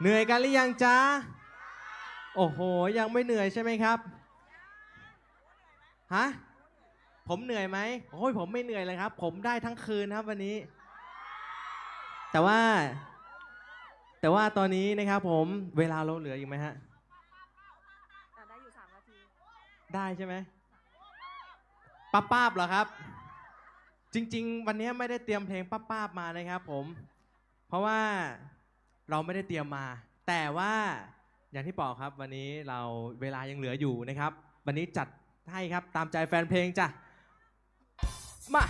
เหนื่อยกันหรือยังจ๊ะ โอ้โห ยังไม่เหนื่อยใช่ไหมครับ ฮะ ผมเหนื่อยไหมโอ้ยผมไม่เหนื่อยเลยครับ ผมได้ทั้งคืนครับวันนี้ แต่ว่า แต่ว่าตอนนี้นะครับผม เวลาเราเหลืออยู่ไหมฮะ อะได้อยู่สามนาที ได้ใช่ไหมป้าป้าบเหรอครับ จริง ๆ วันนี้ไม่ได้เตรียมเพลงป้าป้าบมานะครับผม เพราะว่า เราไม่ได้เตรียมมา แต่ว่าอย่างที่บอกครับวันนี้เราเวลายังเหลืออยู่นะครับ วันนี้จัดให้ครับตามใจแฟนเพลงจ้ะมา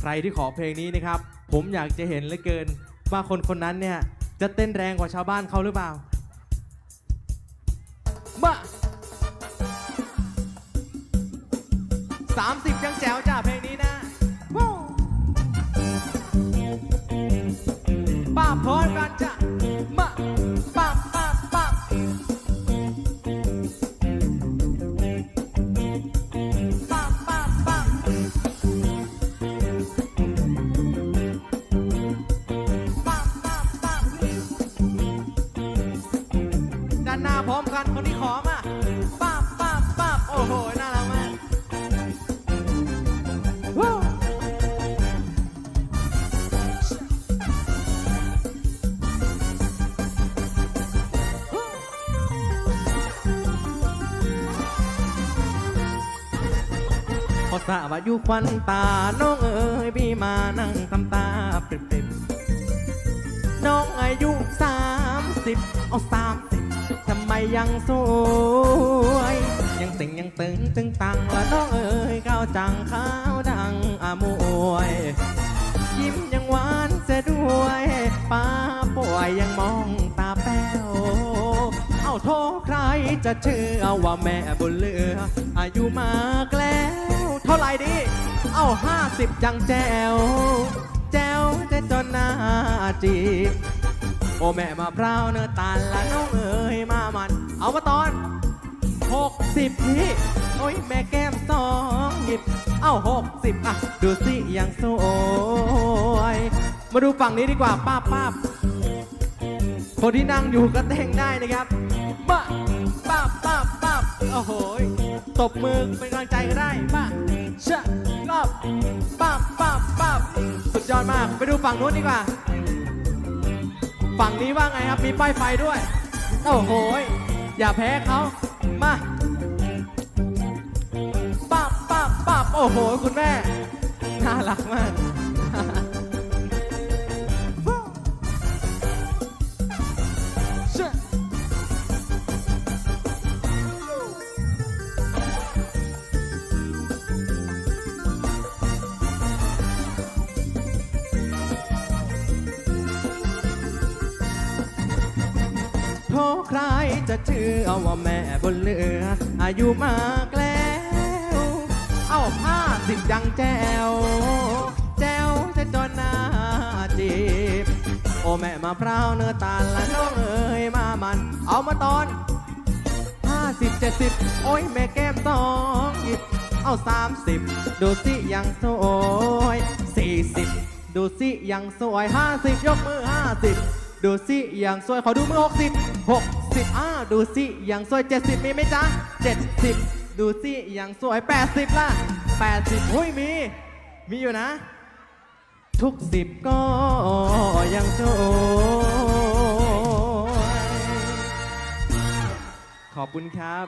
ใครที่ขอเพลงนี้นะครับ ผมอยากจะเห็นเหลือเกิน ว่าคนคนนั้นเนี่ยจะเต้นแรงกว่าชาวบ้านเขาหรือเปล่ามาสามสิบยังแจ๋วจ้าเพลงนี้ นหน้าพร้อมกันคนที่ขอมาป้าป้าป้าโอ้โห น่ารักมากวู้พอสาว่าอยู่ควันตา น้องเอ๋ยพี่มานั่ง ยังสวย ยังติงยังตึงตึงตังละน้องเอ๋ยก้าวจังขาวดังอามวย ยิ้มยังหวานเสียด้วยป้าป่วยยังมองตาแป้วเอาโทษใครจะเชื่อว่าแม่บุญเลือ อายุมากแล้ว เท่าไหร่ดีเอาห้าสิบยังแจวแจวจะจนหน้าจี โอ้แม่มาพร้าวเนื้อตาลละน้องเอ๋ยมามัน เอามาตอนหกสิบพี่โอ้ยแม่แก้มสองหยิบ เอ้าหกสิบอะ ดูสิยังสวย มาดูฝั่งนี้ดีกว่าป้าบป้าบคนที่นั่งอยู่ก็เต้งได้นะครับป้าป้าบป้าบป้าบโอ้โหยตบมือเป็นกำลังใจก็ได้ป้าเชะรอบป้าบป้าบป้าบสุดยอดมาก ไปดูฝั่งนู้นดีกว่า ฝั่งนี้ว่าไงครับ มีป้ายไฟด้วย โอ้โหยอย่าแพ้เขามาปั๊บปั๊บปั๊บโอ้โห คุณแม่ น่ารักมาก โทษใครจะเชื่อว่าแม่บนเรือ อายุมากแล้ว เอาผ้าสิบยังแจวแจวจะจนหน้าจีบ โอแม่มาพร้าวเนื้อตาลละน้องเอ๋ยมามัน เอามาตอนห้าสิบเจ็ดสิบโอ้ยแม่แก้มสองหยิบเอาสามสิบดูสิยังสวยสี่สิบดูสิยังสวยห้าสิบยกมือห้าสิบ ดูสิยังสวยขอดูมือหกสิบหกสิบอ้าดูสิยังสวยเจ็ดสิบมีไหมจ๊ะเจ็ดสิบดูสิยังสวยแปดสิบล่ะแปดสิบหุ้ยมี มีอยู่นะ ทุกสิบก็ยังสวยขอบคุณครับ